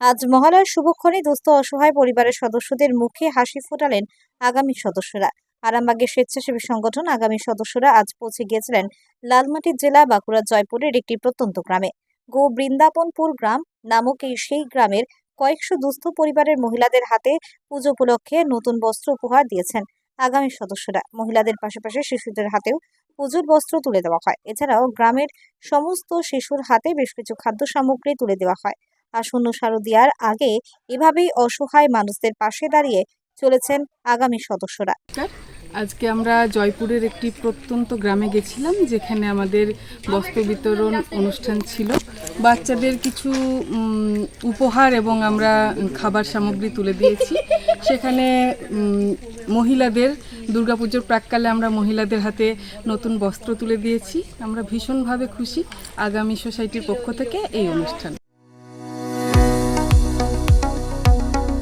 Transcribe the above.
আজ মহালয়ার শুভক্ষণে দুস্থ অসহায় পরিবারের সদস্যদের মুখে হাসি ফোটালেন আগামী সদস্যরা। আরামবাগের স্বেচ্ছাসেবী সংগঠন আগামী সদস্যরা আজ পৌঁছে গিয়েছিলেন লালমাটির জেলা বাঁকুড়া জয়পুরের একটি প্রত্যন্ত গ্রামে। গো বৃন্দাবনপুর গ্রাম নামক এই সেই গ্রামের কয়েকশো দুস্থ পরিবারের মহিলাদের হাতে পুজো উপলক্ষে নতুন বস্ত্র উপহার দিয়েছেন আগামী সদস্যরা। মহিলাদের পাশাপাশি শিশুদের হাতেও পুজোর বস্ত্র তুলে দেওয়া হয়। এছাড়াও গ্রামের সমস্ত শিশুর হাতে বেশ কিছু খাদ্য সামগ্রী তুলে দেওয়া হয়। আসন্ন শারদীয়ার আগে এভাবেই অসহায় মানুষদের পাশে দাঁড়িয়ে চলেছেন আগামী সদস্যরা। আজকে আমরা জয়পুরের একটি প্রত্যন্ত গ্রামে গেছিলাম, যেখানে আমাদের বস্ত্র বিতরণ অনুষ্ঠান ছিল। বাচ্চাদের কিছু উপহার এবং আমরা খাবার সামগ্রী তুলে দিয়েছি। সেখানে মহিলাদের, দুর্গাপুজোর প্রাককালে আমরা মহিলাদের হাতে নতুন বস্ত্র তুলে দিয়েছি। আমরা ভীষণভাবে খুশি আগামী সোসাইটির পক্ষ থেকে এই অনুষ্ঠান।